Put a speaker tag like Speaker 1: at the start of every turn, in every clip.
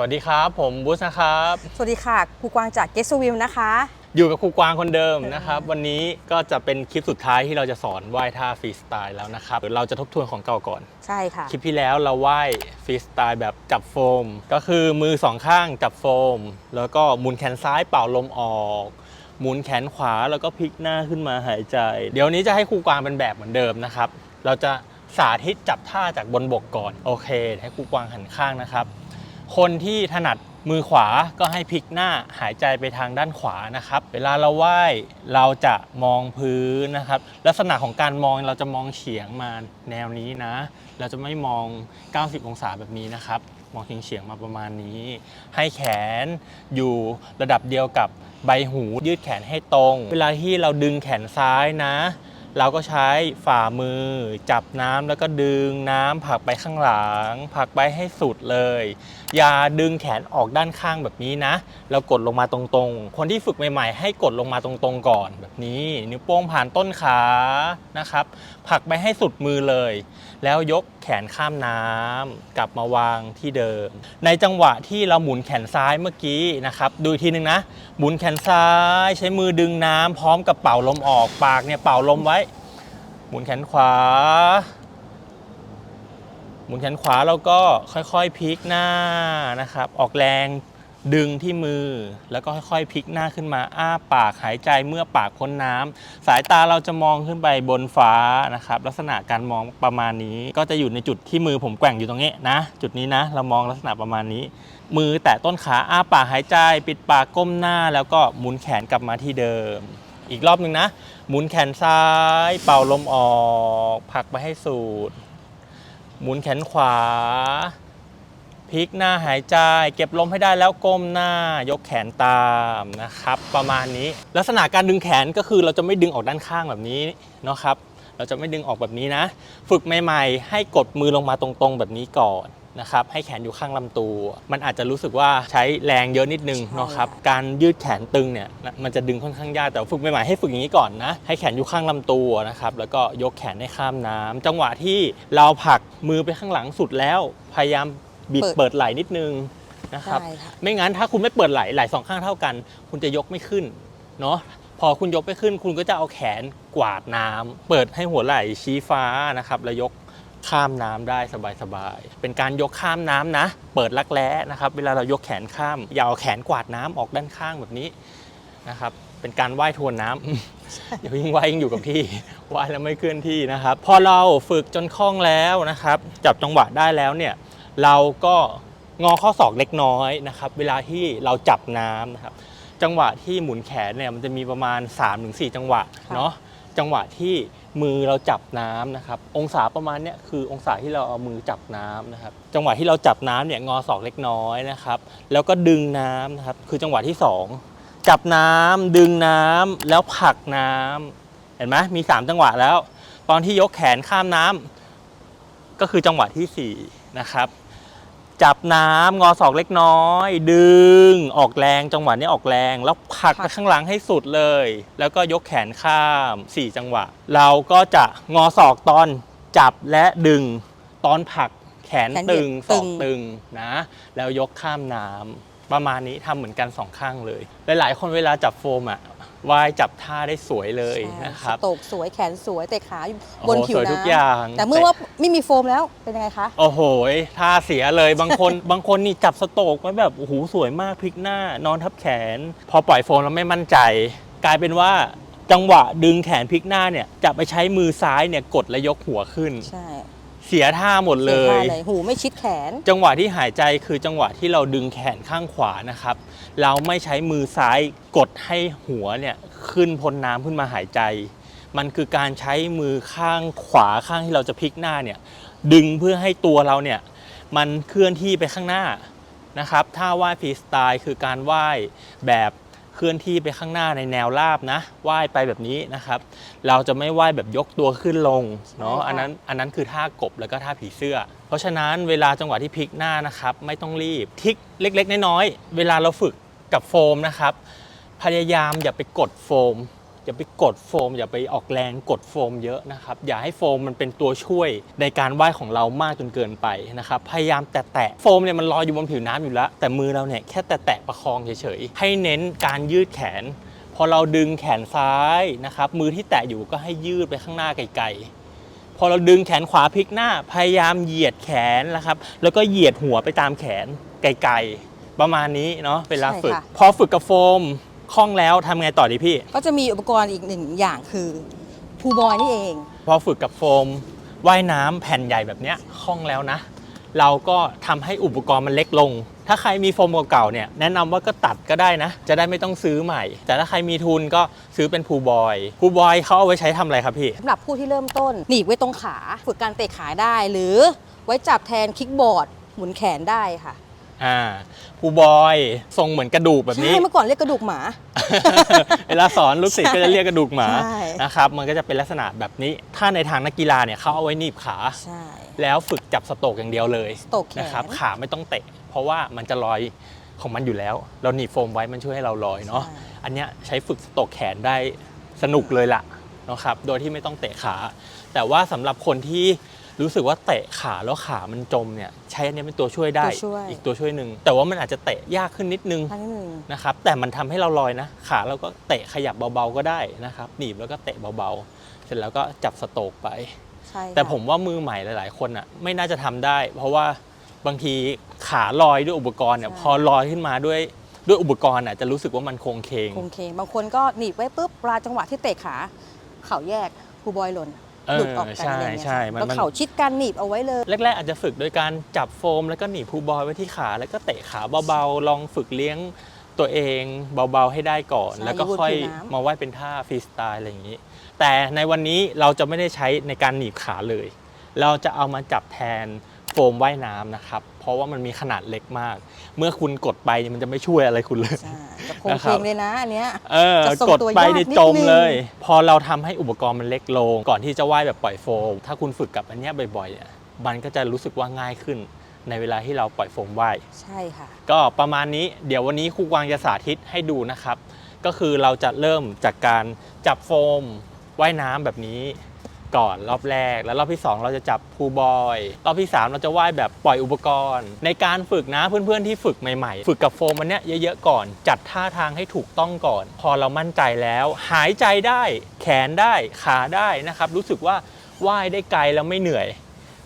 Speaker 1: วัสดีครับ ผมบูสนะครับ
Speaker 2: สวัสดีค่ะครูกวางจากเกสวิมนะคะ
Speaker 1: อยู่กับครูกวางคนเดิมนะครับ วันนี้ก็จะเป็นคลิปสุดท้ายที่เราจะสอนว่ายท่าฟรีสไตล์แล้วนะครับเดี๋ยวเราจะทบทวนของเก่าก่อน
Speaker 2: ใช่ค่ะ
Speaker 1: คลิปที่แล้วเราว่ายฟรีสไตล์แบบจับโฟม ก็คือมือสองข้างจับโฟม แล้วก็หมุนแขนซ้ายเป่าลมออกหมุนแขนขวาแล้วก็พลิกหน้าขึ้นมาหายใจ เดี๋ยวนี้จะให้ครูกวางเป็นแบบเหมือนเดิมนะครับ เราจะสาธิตจับท่าจากบนบกก่อน โอเค ให้ครูกวางหันข้างนะครับ คนที่ถนัดมือขวาก็ให้พลิกหน้าหายใจไปทางด้านขวานะครับ เวลาเราว่ายเราจะมองพื้นนะครับ ลักษณะของการมองเราจะมองเฉียงมาแนวนี้นะ เราจะไม่มอง 90 องศาแบบนี้นะครับ มองเฉียงๆมาประมาณนี้ ให้แขนอยู่ระดับเดียวกับใบหูยืดแขนให้ตรง เวลาที่เราดึงแขนซ้ายนะ เราก็ใช้ฝ่ามือ จับน้ำแล้วก็ดึงน้ำผลักไปข้างหลังผลักไปให้สุดเลย อย่าดึงแขนออกด้านข้างแบบนี้นะ เรากดลงมาตรงๆ คนที่ฝึกใหม่ ๆ ให้กดลงมาตรงๆก่อนแบบนี้ นิ้วโป้งผ่านต้นขานะครับผลักไปให้สุดมือเลย แล้วยกแขนข้ามน้ำกลับมาวางที่เดิม ในจังหวะที่เราหมุนแขนซ้ายเมื่อกี้นะครับดูทีหนึ่งนะ หมุนแขนซ้ายใช้มือดึงน้ำพร้อมกับเป่าลมออกปากเนี่ยเป่าลมไว้ หมุนแขนขวา หมุนแขนขวาแล้วก็ค่อยๆพลิกหน้านะครับ ออกแรง ดึงที่มือแล้วก็ค่อยๆพลิกหน้าขึ้นมา อ้าปากหายใจเมื่อปากพ้นน้ำสายตาเราจะมองขึ้นไปบนฟ้านะครับ ลักษณะการมองประมาณนี้ ก็จะอยู่ในจุดที่มือผมแกว่งอยู่ตรงนี้นะ จุดนี้นะ เรามองลักษณะประมาณนี้ มือแตะต้นขาอ้าปากหายใจ ปิดปากก้มหน้า แล้วก็หมุนแขนกลับมาที่เดิม อีกรอบหนึ่งนะ หมุนแขนซ้าย เป่าลมออกผลักไปให้สุดหมุนแขนขวา พลิกหน้าหายใจ เก็บลมให้ได้แล้วก้มหน้ายกแขนตามนะครับ ประมาณนี้ลักษณะการดึงแขนก็คือเราจะไม่ดึงออกด้านข้างแบบนี้เนาะครับ เราจะไม่ดึงออกแบบนี้นะ ฝึกใหม่ๆ ให้กดมือลงมาตรงๆ แบบนี้ก่อนนะครับให้แขนอยู่ข้างลำตัว มันอาจจะรู้สึกว่าใช้แรงเยอะนิดนึงเนาะครับการยืดแขนตึงเนี่ยมันจะดึงค่อนข้างยากแต่ฝึกใหม่ๆให้ฝึกอย่างนี้ก่อนนะให้แขนอยู่ข้างลำตัวนะครับแล้วก็ยกแขนให้ข้ามน้ำจังหวะที่เราผลักมือไปข้างหลังสุดแล้วพยายาม บิด
Speaker 2: เปิด
Speaker 1: เปิดไหล่นิดนึงนะครับ
Speaker 2: ใช่ค่ะ
Speaker 1: ไม่งั้นถ้าคุณไม่เปิดไหล่ไหล่สองข้างเท่ากัน คุณจะยกไม่ขึ้นเนาะพอคุณยกไม่ขึ้น คุณก็จะเอาแขนกวาดน้ำเปิดให้หัวไหล่ชี้ฟ้านะครับแล้วยกข้ามน้ำได้สบายๆเป็นการยกข้ามน้ำนะ เปิดลักแร้นะครับ เวลาเรายกแขนข้ามอย่าเอาแขนกวาดน้ำออกด้านข้างแบบนี้นะครับ เป็นการว่ายทวนน้ำอย่ายิ่งว่ายยิ่งอยู่กับที่ ว่ายแล้วไม่เคลื่อนที่นะครับ พอเราฝึกจนคล่องแล้วนะครับ จับจังหวะได้แล้วเนี่ย เราก็งอข้อศอกเล็กน้อยนะครับ เวลาที่เราจับน้ำนะครับ จังหวะที่หมุนแขนเนี่ยมันจะมีประมาณ 3-4 จังหวะ
Speaker 2: ค่ะ
Speaker 1: เนาะจังหวะที่มือเราจับน้ำนะครับ องศาประมาณเนี้ยคือองศาที่เราเอามือจับน้ำนะครับ จังหวะที่เราจับน้ำเนี่ยงอศอกเล็กน้อยนะครับ แล้วก็ดึงน้ำนะครับ คือจังหวะที่สองจับน้ำดึงน้ำแล้วผลักน้ำเห็นไหมมี 3 จังหวะแล้ว ตอนที่ยกแขนข้ามน้ำก็คือจังหวะที่สี่นะครับ จับน้ำงอศอกเล็กน้อย ดึง ออกแรงจังหวะนี้ออกแรง แล้วผลักไปข้างหลังให้สุดเลย แล้วก็ยกแขนข้าม 4 จังหวะ เราก็จะงอศอกตอนจับและดึงตอนผลักแขน
Speaker 2: แขนเหยี
Speaker 1: ตึ
Speaker 2: ย
Speaker 1: ง
Speaker 2: ด
Speaker 1: ศอก
Speaker 2: ตึง
Speaker 1: ตึงนะ แล้วยกข้ามน้ำประมาณนี้ทำเหมือนกันสองข้างเลย หลายๆ คนเวลาจับโฟมอะ ว่ายจับท่าได้สวยเลย
Speaker 2: ใช่
Speaker 1: นะครับ
Speaker 2: สโตกสวยแขนสวยเตะขาอยู่
Speaker 1: โอ้โห
Speaker 2: บนผิว
Speaker 1: สวยทุก
Speaker 2: น้ำ
Speaker 1: อย่าง
Speaker 2: แต่เมื่อว่าไม่มีโฟมแล้วเป็นยังไงคะ
Speaker 1: โอ้โหท่าเสียเลยบางคน บางคนนี่จับสโตกไว้แบบโอ้โหสวยมากพลิกหน้านอนทับแขน พอปล่อยโฟมแล้วไม่มั่นใจ กลายเป็นว่าจังหวะดึงแขนพลิกหน้าเนี่ยจะไปใช้มือซ้ายเนี่ยกดและยกหัวขึ้น
Speaker 2: ใช่
Speaker 1: เสียท่าหมดเล
Speaker 2: สีท่ายเลยหูไม่ชิดแขน
Speaker 1: จังหวะที่หายใจคือจังหวะที่เราดึงแขนข้างขวานะครับ เราไม่ใช้มือซ้ายกดให้หัวเนี่ยขึ้นพ้นน้ำขึ้นมาหายใจ มันคือการใช้มือข้างขวาข้างที่เราจะพลิกหน้าเนี่ยดึงเพื่อให้ตัวเราเนี่ยมันเคลื่อนที่ไปข้างหน้านะครับ ถ้าว่ายฟรีสไตล์คือการว่ายแบบ เคลื่อนที่ไปข้างหน้าในแนวราบนะว่ายไปแบบนี้นะครับ เราจะไม่ว่ายแบบยกตัวขึ้นลงเนาะ
Speaker 2: ใช่ค่ะ
Speaker 1: อันนั้นอันนั้นคือท่ากบแล้วก็ท่าผีเสื้อ เพราะฉะนั้นเวลาจังหวะที่พลิกหน้านะครับ ไม่ต้องรีบทิกเล็ก ๆ น้อยๆเวลาเราฝึกกับโฟมนะครับ พยายามอย่าไปกดโฟม อย่าไปกดโฟม อย่าไปออกแรงกดโฟมเยอะนะครับ อย่าให้โฟมมันเป็นตัวช่วยในการว่ายของเรามากจนเกินไปนะครับพยายามแตะๆโฟมเนี่ยมันลอยอยู่บนผิวน้ำอยู่แล้ว แต่มือเราเนี่ยแค่แตะๆประคองเฉยๆให้เน้นการยืดแขน พอเราดึงแขนซ้ายนะครับมือที่แตะอยู่ก็ให้ยืดไปข้างหน้าไกลๆ พอเราดึงแขนขวาพลิกหน้าพยายามเหยียดแขนนะครับแล้วก็เหยียดหัวไปตามแขนไกลๆประมาณนี้เนาะเวลาฝึก
Speaker 2: ใช่ค่ะ
Speaker 1: พอฝึกกับโฟม คล่องแล้วทำไงต่อดีพี่
Speaker 2: ก็จะมีอุปกรณ์อีกหนึ่งอย่างคือพูบอยนี่เอง
Speaker 1: พอฝึกกับโฟมว่ายน้ำแผ่นใหญ่แบบเนี้ยคล่องแล้วนะ เราก็ทำให้อุปกรณ์มันเล็กลง ถ้าใครมีโฟมเก่าๆเนี่ยแนะนำว่าก็ตัดก็ได้นะ จะได้ไม่ต้องซื้อใหม่ แต่ถ้าใครมีทุนก็ซื้อเป็นพูบอยพูบอยเขาเอาไว้ใช้ทำอะไรครับพี่
Speaker 2: สำหรับผู้ที่เริ่มต้น หนีบไว้ตรงขา ฝึกการเตะขาได้ หรือไว้จับแทนคิกบอร์ด หมุนแขนได้ค่ะ
Speaker 1: อ่าพูบอยทรงเหมือนกระดูกแบบนี้
Speaker 2: ใช่เมื่อก่อนเรียกกระดูกหมา
Speaker 1: เวลาสอนลูกศิษย์ก็จะเรียกกระดูกหมา
Speaker 2: ใช่
Speaker 1: นะครับมันก็จะเป็นลักษณะแบบนี้ ถ้าในทางนักกีฬาเนี่ยเขาเอาไว้หนีบขา
Speaker 2: ใช่
Speaker 1: แล้วฝึกจับสโตกอย่างเดียวเลย
Speaker 2: ตกแข
Speaker 1: นะครับ
Speaker 2: น
Speaker 1: ขาไม่ต้องเตะ เพราะว่ามันจะลอยของมันอยู่แล้ว เราหนีบโฟมไว้มันช่วยให้เราลอยเนาะ
Speaker 2: ใช่
Speaker 1: อันเนี้ยใช้ฝึกสโตกแขนได้สนุกเลยล่ะนะครับโดยที่ไม่ต้องเตะขา แต่ว่าสำหรับคนที่ รู้สึกว่าเตะขาแล้วขามันจมเนี่ยใช้อันเนี้ยเป็นตัวช่วยได้
Speaker 2: ตัวช่วย
Speaker 1: อีกตัวช่วยหนึ่งแต่ว่ามันอาจจะเตะยากขึ้นนิดนึง
Speaker 2: ครั้งหนึ่ง
Speaker 1: นะครับแต่มันทำให้เราลอยนะ ขาเราก็เตะขยับเบาๆก็ได้นะครับ หนีบแล้วก็เตะเบาๆ เสร็จแล้วก็จับสโตกไป
Speaker 2: ใช่ค่ะ
Speaker 1: แต่ผมว่ามือใหม่หลาย ๆ คนอะไม่น่าจะทำได้ เพราะว่าบางทีขาลอยด้วยอุปกรณ์เนี่ยพอลอยขึ้นมาด้วยด้วยอุปกรณ์อะจะรู้สึกว่ามันโครงเคง
Speaker 2: คงเคงบางคนก็หนีบไว้ปุ๊บเวลาจังหวะที่เตะขา เข่าแยกพูบอยหล่น
Speaker 1: เออ
Speaker 2: หลุดออกกัน
Speaker 1: ใช่
Speaker 2: อะไรเงี้ย
Speaker 1: ใช่
Speaker 2: ค่ะ
Speaker 1: มัน
Speaker 2: แล้ว
Speaker 1: มัน
Speaker 2: เข่าชิดกันหนีบเอาไว้เลย
Speaker 1: แรกๆอาจจะฝึกโดยการจับโฟม แล้วก็หนีบพูบอยไว้ที่ขา แล้วก็เตะขาเบาๆ ลองฝึกเลี้ยงตัวเองเบาๆให้ได้ก่อน
Speaker 2: ใช่
Speaker 1: แล้วก็
Speaker 2: อยู่บน
Speaker 1: ค่อย
Speaker 2: ผิวน้ำ
Speaker 1: มาว่ายเป็นท่าฟรีสไตล์อะไรอย่างนี้ แต่ในวันนี้เราจะไม่ได้ใช้ในการหนีบขาเลย เราจะเอามาจับแทนโฟมว่ายน้ำนะครับ เพราะว่ามันมีขนาดเล็กมาก เมื่อคุณกดไปเนี่ยมันจะไม่ช่วยอะไรคุณเลย
Speaker 2: ใช่จะโคง
Speaker 1: นะค
Speaker 2: เครับงเลยนะอันเนี้ย
Speaker 1: เออ
Speaker 2: จะทรง
Speaker 1: กด
Speaker 2: ตัว
Speaker 1: ไป
Speaker 2: ยาก
Speaker 1: ใน
Speaker 2: นิด
Speaker 1: จม
Speaker 2: นึง
Speaker 1: เลย พอเราทำให้อุปกรณ์มันเล็กลง ก่อนที่จะว่ายแบบปล่อยโฟมถ้าคุณฝึกกับอันเนี้ยบ่อยๆเนี่ยมันก็จะรู้สึกว่าง่ายขึ้นในเวลาที่เราปล่อยโฟมว่าย
Speaker 2: ใช่ค่ะ
Speaker 1: ก็ประมาณนี้เดี๋ยววันนี้ครูกวางจะสาธิตให้ดูนะครับ ก็คือเราจะเริ่มจากการจับโฟมว่ายน้ำแบบนี้ ก่อนรอบแรก แล้วรอบที่ 2 เราจะจับพูลบอย รอบที่ 3 เราจะว่ายแบบปล่อยอุปกรณ์ ในการฝึกนะเพื่อนๆที่ฝึกใหม่ๆ ฝึกกับโฟมมันเนี้ยเยอะๆก่อน จัดท่าทางให้ถูกต้องก่อน พอเรามั่นใจแล้ว หายใจได้แขนได้ขาได้นะครับ รู้สึกว่าว่ายได้ไกลแล้วไม่เหนื่อย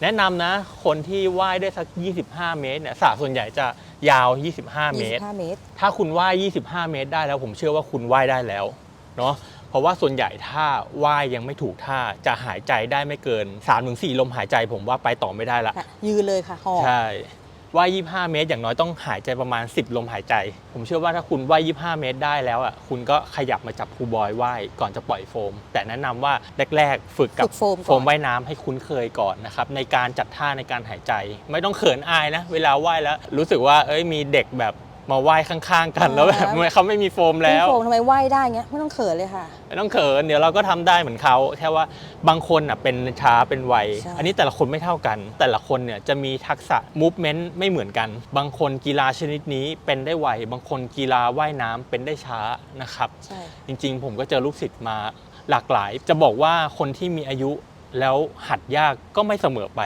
Speaker 1: แนะนำนะ คนที่ว่ายได้สัก 25 เมตรเนี่ยสระส่วนใหญ่จะยาว 25 เมตร
Speaker 2: 25 เมตร
Speaker 1: ถ้าคุณว่าย 25 เมตรได้แล้วผมเชื่อว่าคุณว่ายได้แล้วเนาะเพ ราะว่าส่วนใหญ่ถ้าว่ายยังไม่ถูกท่าจะหายใจได้ไม่เกิน3-4ลมหายใจผมว่าไปต่อไม่ได้ละ
Speaker 2: ค่ะยืนเลยค่ะหอบ
Speaker 1: ใช่ว่าย25 เมตร อย่างน้อยต้องหายใจประมาณ 10 ลมหายใจ ผมเชื่อว่าถ้าคุณว่าย25 เมตรได้แล้วอะคุณก็ขยับมาจับคูลบอยว่ายก่อนจะปล่อยโฟม แต่แนะนำว่าแรก ๆ ฝึกกับ
Speaker 2: ฝึกโฟมก่อน
Speaker 1: โฟมว่ายน้ำให้คุ้นเคยก่อนนะครับในการจัดท่าในการหายใจ ไม่ต้องเขินอายนะ เวลาว่ายแล้วรู้สึกว่าเอ้ยมีเด็กแบบ มาว่ายข้างๆ กันแล้วแบบเขาไม่มีโฟมแล้ว
Speaker 2: พี่โฟมทำไมว่ายได้เงี้ยไม่ต้องเขินเลยค่ะ
Speaker 1: ไม่ต้องเขินเดี๋ยวเราก็ทำได้เหมือนเขาแค่ว่าบางคนอะเป็นช้าเป็นไว
Speaker 2: ใช่
Speaker 1: อันนี้แต่ละคนไม่เท่ากัน แต่ละคนเนี่ยจะมีทักษะ movement ไม่เหมือนกัน บางคนกีฬาชนิดนี้เป็นได้ไวบางคนกีฬาว่ายน้ำเป็นได้ช้านะครับ
Speaker 2: ใช่
Speaker 1: จริงๆ ผมก็เจอลูกศิษย์มาหลากหลาย จะบอกว่าคนที่มีอายุแล้วหัดยากก็ไม่เสมอไป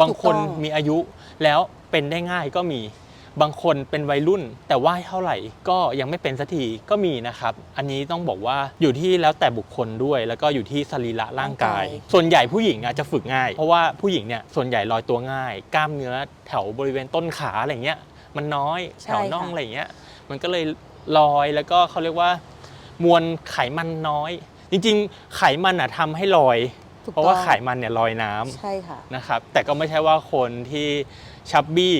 Speaker 1: บางคนมีอายุแล้วเป็นได้ง่ายก็มี บางคนเป็นวัยรุ่น แต่ว่ายเท่าไหร่ก็ยังไม่เป็นสักทีก็มีนะครับ อันนี้ต้องบอกว่าอยู่ที่แล้วแต่บุคคลด้วย แล้วก็อยู่ที่สรีระร่างกาย ส่วนใหญ่ผู้หญิงอาจจะฝึกง่าย เพราะว่าผู้หญิงเนี่ยส่วนใหญ่ลอยตัวง่าย กล้ามเนื้อแถวบริเวณต้นขาอะไรเงี้ยมันน้อยแถวน่องอะไรเงี้ยมันก็เลยลอยแล้วก็เขาเรียกว่ามวลไขมันน้อย จริงๆ ไขมันอะทำให้ลอย
Speaker 2: ถูก
Speaker 1: เพราะว่า
Speaker 2: ต้อง
Speaker 1: ไขมันเนี่ยลอยน้ำ
Speaker 2: ใช่ค่ะ
Speaker 1: นะครับแต่ก็ไม่ใช่ว่าคนที่ชับบี้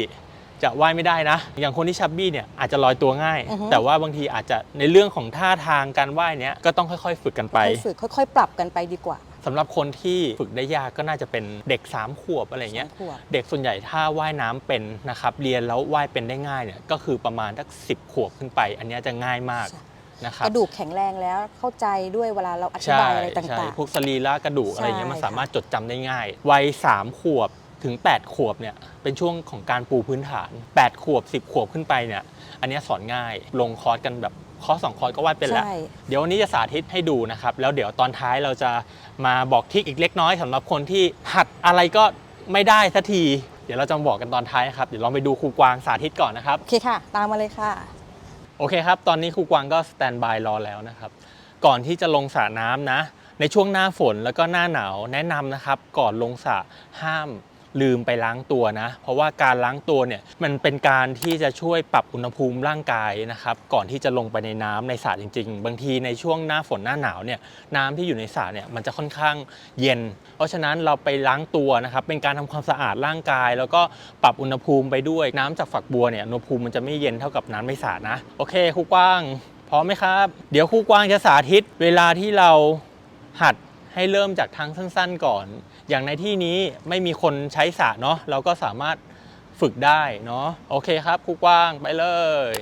Speaker 1: จะว่ายไม่ได้นะ อย่างคนที่ชับบี้เนี่ยอาจจะลอยตัวง่าย
Speaker 2: อือฮึ
Speaker 1: แต่ว่าบางทีอาจจะในเรื่องของท่าทางการว่ายเนี้ยก็ต้องค่อยๆ ฝึกกันไป
Speaker 2: ค่อยๆฝึกค่อยๆ ปรับกันไปดีกว่า
Speaker 1: สำหรับคนที่ฝึกได้ยากก็น่าจะเป็นเด็กสามขวบอะไรเงี้ย
Speaker 2: สามขวบ
Speaker 1: เด็กส่วนใหญ่ถ้าว่ายน้ำเป็นนะครับ เรียนแล้วว่ายเป็นได้ง่ายเนี่ยก็คือประมาณสักสิบขวบขึ้นไป อันเนี้ยจะง่ายมาก
Speaker 2: ใช่
Speaker 1: นะครับ
Speaker 2: กระดูกแข็งแรงแล้วเข้าใจด้วยเวลาเราอธิ
Speaker 1: ใช่
Speaker 2: บายอะไรต่า
Speaker 1: ใช่
Speaker 2: ง
Speaker 1: พวกสรีระกระดูกอะไรเงี้ย
Speaker 2: ใช่
Speaker 1: มัน
Speaker 2: ค่ะ
Speaker 1: สามารถจดจำได้ง่าย วัย3ขวบ ถึง 8 ขวบเนี่ยเป็นช่วงของการปูพื้นฐาน 8 ขวบ 10 ขวบขึ้นไปเนี่ยอันเนี้ยสอนง่ายลงคอร์สกันแบบคอร์สสองคอร์สก็ว่ายเป็นแล้ว
Speaker 2: ใช่
Speaker 1: เดี๋ยววันนี้จะสาธิตให้ดูนะครับ แล้วเดี๋ยวตอนท้ายเราจะมาบอกทริคอีกเล็กน้อยสำหรับคนที่หัดอะไรก็ไม่ได้สักที เดี๋ยวเราจะมาบอกกันตอนท้ายนะครับเดี๋ยวลองไปดูครูกวางสาธิตก่อนนะครับ
Speaker 2: โอเคค่ะ ตามมาเลยค่ะ
Speaker 1: โอเคครับ ตอนนี้ครูกวางก็สแตนบายรอแล้วนะครับ ก่อนที่จะลงสระน้ำนะ ในช่วงหน้าฝนแล้วก็หน้าหนาวแนะนำนะครับ ก่อนลงสระห้าม ลืมไปล้างตัวนะ เพราะว่าการล้างตัวเนี่ยมันเป็นการที่จะช่วยปรับอุณหภูมิร่างกายนะครับก่อนที่จะลงไปในน้ำในสระจริง ๆ บางทีในช่วงหน้าฝนหน้าหนาวเนี่ยน้ำที่อยู่ในสระเนี่ยมันจะค่อนข้างเย็น เพราะฉะนั้นเราไปล้างตัวนะครับเป็นการทำความสะอาดร่างกาย แล้วก็ปรับอุณหภูมิไปด้วยน้ำจากฝักบัวเนี่ยอุณหภูมิมันจะไม่เย็นเท่ากับน้ำในสระนะโอเคครูกว้างพร้อมไหมครับ เดี๋ยวครูกว้างจะสาธิตเวลาที่เราหัดให้เริ่มจากทางสั้น ๆ ก่อน อย่างในที่นี้ไม่มีคนใช้สระเนาะเราก็สามารถฝึกได้เนาะโอเคครับครูกว้างไปเลย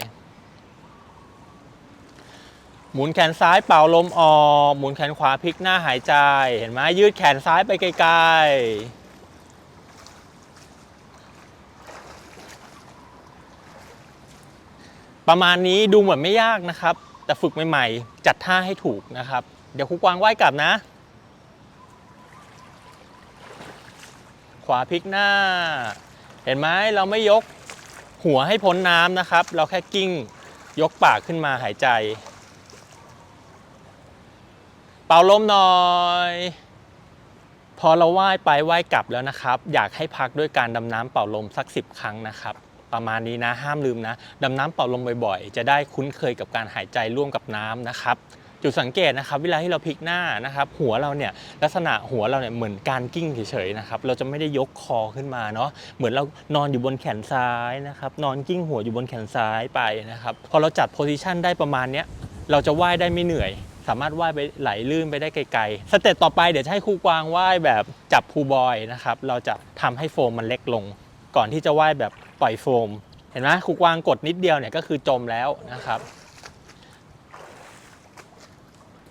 Speaker 1: หมุนแขนซ้ายเป่าลมออกหมุนแขนขวาพลิกหน้าหายใจ เห็นไหมยืดแขนซ้ายไปไกลๆประมาณนี้ดูเหมือนไม่ยากนะครับ แต่ฝึกใหม่ๆ จัดท่าให้ถูกนะครับ เดี๋ยวครูกวางว่ายกลับนะ ขวาพลิกหน้า เห็นไหมเราไม่ยกหัวให้พ้นน้ำนะครับ เราแค่กิ้งยกปากขึ้นมาหายใจ เป่าลมหน่อย พอเราว่ายไปว่ายกลับแล้วนะครับ อยากให้พักด้วยการดำน้ำเป่าลมสัก 10 ครั้งนะครับ ประมาณนี้นะห้ามลืมนะดำน้ำเป่าลมบ่อยๆ จะได้คุ้นเคยกับการหายใจร่วมกับน้ำนะครับ จุดสังเกตนะครับเวลาที่เราพลิกหน้านะครับ หัวเราเนี่ยลักษณะหัวเราเนี่ยเหมือนการกิ้งเฉยๆนะครับเราจะไม่ได้ยกคอขึ้นมาเนาะเหมือนเรานอนอยู่บนแขนซ้ายนะครับนอนกิ้งหัวอยู่บนแขนซ้ายไปนะครับพอเราจัดโพซิชันได้ประมาณเนี้ยเราจะว่ายได้ไม่เหนื่อย สามารถว่ายไปไหลลื่นไปได้ไกลๆ สเต็ปต่อไปเดี๋ยวจะให้ครูกวางว่ายแบบจับพูบอยนะครับเราจะทำให้โฟมมันเล็กลง ก่อนที่จะว่ายแบบปล่อยโฟม เห็นไหมครูกวางกดนิดเดียวเนี่ยก็คือจมแล้วนะครับ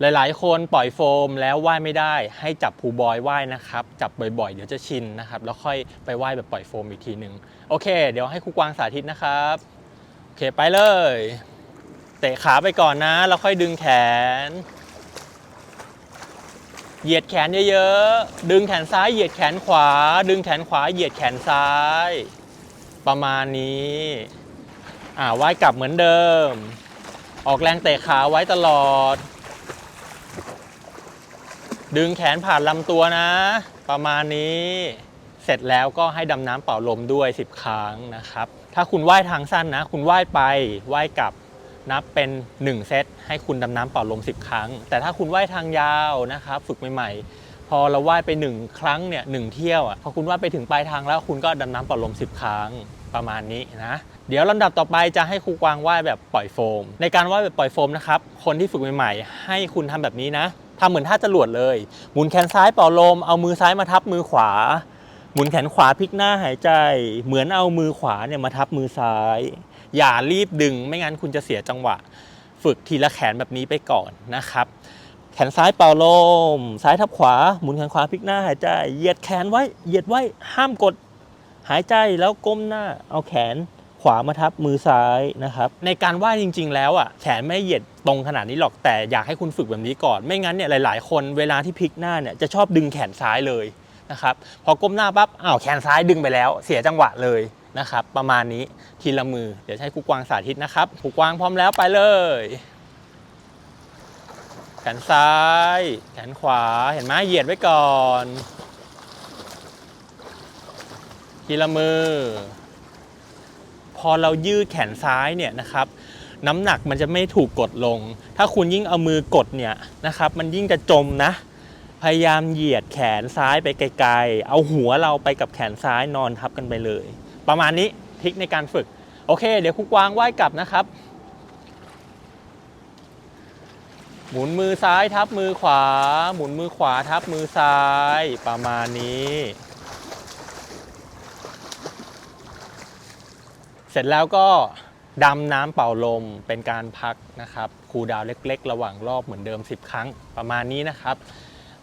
Speaker 1: หลายๆ คนปล่อยโฟมแล้วว่ายไม่ได้ ให้จับพูบอยว่ายนะครับ จับบ่อยๆ เดี๋ยวจะชินนะครับ แล้วค่อยไปว่ายแบบปล่อยโฟมอีกทีหนึ่งโอเค เดี๋ยวให้ครูกวางสาธิตนะครับโอเคไปเลย เตะขาไปก่อนนะ แล้วค่อยดึงแขน เหยียดแขนเยอะๆดึงแขนซ้ายเหยียดแขนขวา ดึงแขนขวาเหยียดแขนซ้าย ประมาณนี้อ่าว่ายกลับเหมือนเดิม ออกแรงเตะขาไว้ตลอด ดึงแขนผ่านลำตัวนะ ประมาณนี้ เสร็จแล้วก็ให้ดำน้ำเป่าลมด้วย 10 ครั้งนะครับ ถ้าคุณว่ายทางสั้นนะ คุณว่ายไปว่ายกลับนับเป็น 1 เซตให้คุณดำน้ำเป่าลม 10 ครั้ง แต่ถ้าคุณว่ายทางยาวนะครับ ฝึกใหม่ๆ พอเราว่ายไป 1 ครั้งเนี่ยหนึ่งเที่ยวอะพอคุณว่ายไปถึงปลายทางแล้วคุณก็ดำน้ำเป่าลม 10 ครั้งประมาณนี้นะเดี๋ยวลำดับต่อไปจะให้ครูกวางว่ายแบบปล่อยโฟม ในการว่ายแบบปล่อยโฟมนะครับคนที่ฝึกใหม่ๆ ให้คุณทำแบบนี้นะ ทำเหมือนท่าจรวดเลย หมุนแขนซ้ายเป่าลม เอามือซ้ายมาทับมือขวา หมุนแขนขวาพลิกหน้าหายใจ เหมือนเอามือขวาเนี่ยมาทับมือซ้าย อย่ารีบดึงไม่งั้นคุณจะเสียจังหวะ ฝึกทีละแขนแบบนี้ไปก่อนนะครับ แขนซ้ายเป่าลม ซ้ายทับขวา หมุนแขนขวาพลิกหน้าหายใจ เหยียดแขนไว้ เหยียดไว้ ห้ามกด หายใจแล้วก้มหน้า เอาแขน ขวามาทับมือซ้ายนะครับ ในการว่ายจริง ๆ แล้วอะแขนไม่เหยียดตรงขนาดนี้หรอกแต่อยากให้คุณฝึกแบบนี้ก่อน ไม่งั้นเนี่ยหลาย ๆ คนเวลาที่พลิกหน้าเนี่ยจะชอบดึงแขนซ้ายเลยนะครับพอก้มหน้าปั๊บอ้าวแขนซ้ายดึงไปแล้ว เสียจังหวะเลยนะครับประมาณนี้ทีละมือเดี๋ยวให้ครูกวางสาธิตนะครับครูกวางพร้อมแล้วไปเลย แขนซ้าย แขนขวาเห็นไหมเหยียดไว้ก่อน ทีละมือ พอเรายืดแขนซ้ายเนี่ยนะครับน้ำหนักมันจะไม่ถูกกดลง ถ้าคุณยิ่งเอามือกดเนี่ยนะครับมันยิ่งจะจมนะ พยายามเหยียดแขนซ้ายไปไกลๆ เอาหัวเราไปกับแขนซ้ายนอนทับกันไปเลย ประมาณนี้ทิคในการฝึก โอเค เดี๋ยวครูกวางว่ายกลับนะครับ หมุนมือซ้ายทับมือขวา หมุนมือขวาทับมือซ้ายประมาณนี้ เสร็จแล้วก็ดำน้ำเป่าลมเป็นการพักนะครับคูลดาวเล็กๆ ระหว่างรอบเหมือนเดิม 10 ครั้งประมาณนี้นะครับ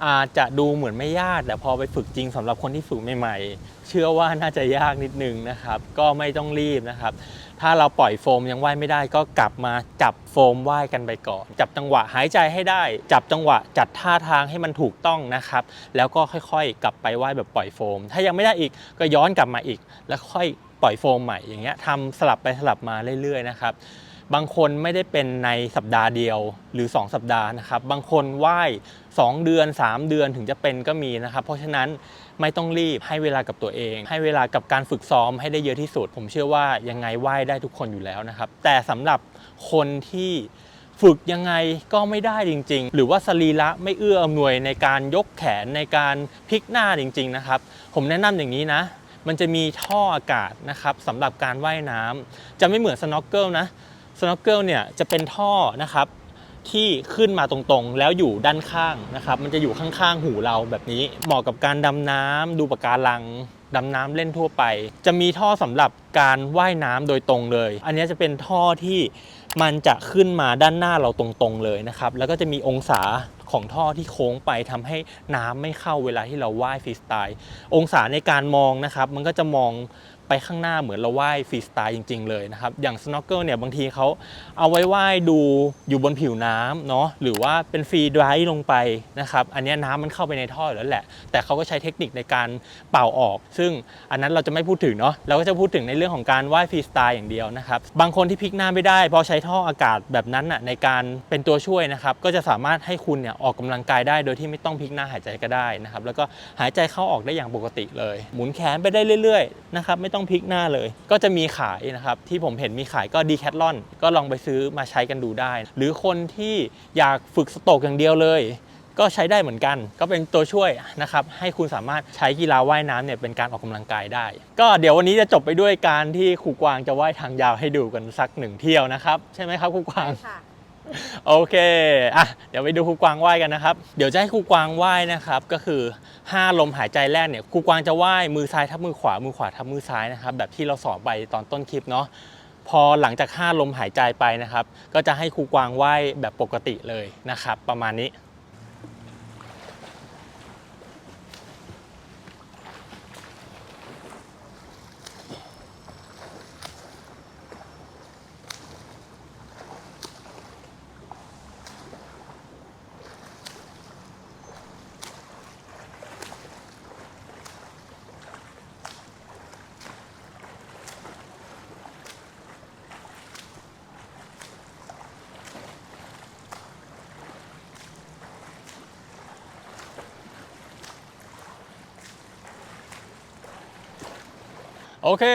Speaker 1: อาจจะดูเหมือนไม่ยากแต่พอไปฝึกจริงสำหรับคนที่ฝึกใหม่ๆ เชื่อว่าน่าจะยากนิดนึงนะครับ ก็ไม่ต้องรีบนะครับ ถ้าเราปล่อยโฟมยังว่ายไม่ได้ก็กลับมาจับโฟมว่ายกันไปก่อน จับจังหวะหายใจให้ได้ จับจังหวะจัดท่าทางให้มันถูกต้องนะครับ แล้วก็ค่อยๆ กลับไปว่ายแบบปล่อยโฟม ถ้ายังไม่ได้อีกก็ย้อนกลับมาอีก แล้วค่อย ปล่อยโฟมใหม่อย่างเงี้ยทำสลับไปสลับมาเรื่อยๆนะครับบางคนไม่ได้เป็นในสัปดาห์เดียวหรือ 2 สัปดาห์นะครับ บางคนว่าย2เดือน 3 เดือนถึงจะเป็นก็มีนะครับ เพราะฉะนั้นไม่ต้องรีบให้เวลากับตัวเอง ให้เวลากับการฝึกซ้อมให้ได้เยอะที่สุด ผมเชื่อว่ายังไงว่ายได้ทุกคนอยู่แล้วนะครับ แต่สำหรับคนที่ฝึกยังไงก็ไม่ได้จริง ๆ หรือว่าสรีระไม่เอื้ออำนวยในการยกแขนในการพลิกหน้าจริง ๆ นะครับ ผมแนะนำอย่างนี้นะ มันจะมีท่ออากาศนะครับสำหรับการว่ายน้ำจะไม่เหมือนสโนว์เกิลนะสโนว์เกิลเนี่ยจะเป็นท่อนะครับที่ขึ้นมาตรงๆ แล้วอยู่ด้านข้างนะครับ มันจะอยู่ข้างๆ หูเราแบบนี้ เหมาะกับการดำน้ำดูปะการังดำน้ำเล่นทั่วไป จะมีท่อสำหรับการว่ายน้ำโดยตรงเลย อันนี้จะเป็นท่อที่มันจะขึ้นมาด้านหน้าเราตรงๆเลยนะครับ แล้วก็จะมีองศา ของท่อที่โค้งไปทำให้น้ำไม่เข้าเวลาที่เราว่ายฟรีสไตล์องศาในการมองนะครับ มันก็จะมอง ไปข้างหน้าเหมือนเราว่ายฟรีสไตล์จริง ๆ เลยนะครับ อย่างสโนว์เกิลเนี่ยบางทีเขาเอาไว้ว่ายดูอยู่บนผิวน้ำเนาะหรือว่าเป็นฟรีดรายลงไปนะครับ อันนี้น้ำมันเข้าไปในท่อแล้วแหละ แต่เขาก็ใช้เทคนิคในการเป่าออก ซึ่งอันนั้นเราจะไม่พูดถึงเนาะเราก็จะพูดถึงในเรื่องของการว่ายฟรีสไตล์อย่างเดียวนะครับบางคนที่พลิกหน้าไม่ได้พอใช้ท่ออากาศแบบนั้นน่ะในการเป็นตัวช่วยนะครับก็จะสามารถให้คุณเนี่ยออกกำลังกายได้ โดยที่ไม่ต้องพลิกหน้าหายใจก็ได้นะครับแล้วก็หายใจเข้าออกได้อย่างปกติเลย หมุนแขนไปได้เรื่อยๆนะครับไม่ต้อง้องพลิกหน้าเลย ก็จะมีขายนะครับ ที่ผมเห็นมีขายก็ดีแคทลอนก็ลองไปซื้อมาใช้กันดูได้ หรือคนที่อยากฝึกสโตกอย่างเดียวเลย ก็ใช้ได้เหมือนกัน ก็เป็นตัวช่วยนะครับ ให้คุณสามารถใช้กีฬาว่ายน้ำเนี่ยเป็นการออกกำลังกายได้ ก็เดี๋ยววันนี้จะจบไปด้วยการที่ครูกวางจะว่ายทางยาวให้ดูกันสักหนึ่งเที่ยวนะครับ ใช่ไหมครับครูกวาง
Speaker 2: ค่ะ
Speaker 1: โอเคอะเดี๋ยวไปดูครูกวางไหว้กันนะครับ เดี๋ยวจะให้ครูกวางไหว้นะครับ ก็คือ 5 ลมหายใจแรกเนี่ยครูกวางจะไหว้มือซ้ายทับมือขวา มือขวาทับมือซ้ายนะครับ แบบที่เราสอนไปตอนต้นคลิปเนาะ พอหลังจาก 5 ลมหายใจไปนะครับ ก็จะให้ครูกวางไหว้แบบปกติเลยนะครับ ประมาณนี้ โอเค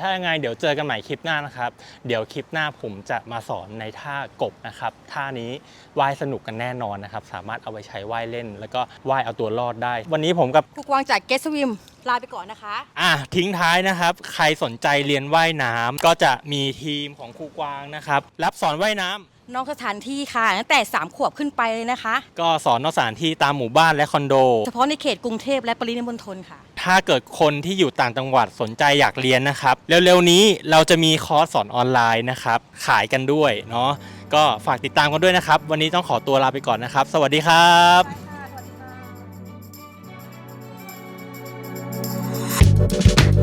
Speaker 1: ถ้ายังไงเดี๋ยวเจอกันใหม่คลิปหน้านะครับ เดี๋ยวคลิปหน้าผมจะมาสอนในท่ากบนะครับ ท่านี้ว่ายสนุกกันแน่นอนนะครับ สามารถเอาไปใช้ว่ายเล่น แล้วก็ว่ายเอาตัวรอดได้ วันนี้ผมกับ
Speaker 2: ครูกวางจากเกสวิมลาไปก่อนนะคะ
Speaker 1: อะทิ้งท้ายนะครับ ใครสนใจเรียนว่ายน้ำก็จะมีทีมของครูกวางนะครับ รับสอนว่ายน้ำ
Speaker 2: นอกสถานที่ค่ะตั้งแต่ 3 ขวบขึ้นไปเลยนะคะ
Speaker 1: ก็สอนนอกสถานที่ตามหมู่บ้านและคอนโด
Speaker 2: เฉพาะในเขตกรุงเทพและปริมณฑลค่ะ
Speaker 1: ถ้าเกิดคนที่อยู่ต่างจังหวัดสนใจอยากเรียนนะครับ เร็วๆนี้เราจะมีคอร์สสอนออนไลน์นะครับ ขายกันด้วยเนาะก็ฝากติดตามกันด้วยนะครับ วันนี้ต้องขอตัวลาไปก่อนนะครับ สวัสดีครับสวัสดีค่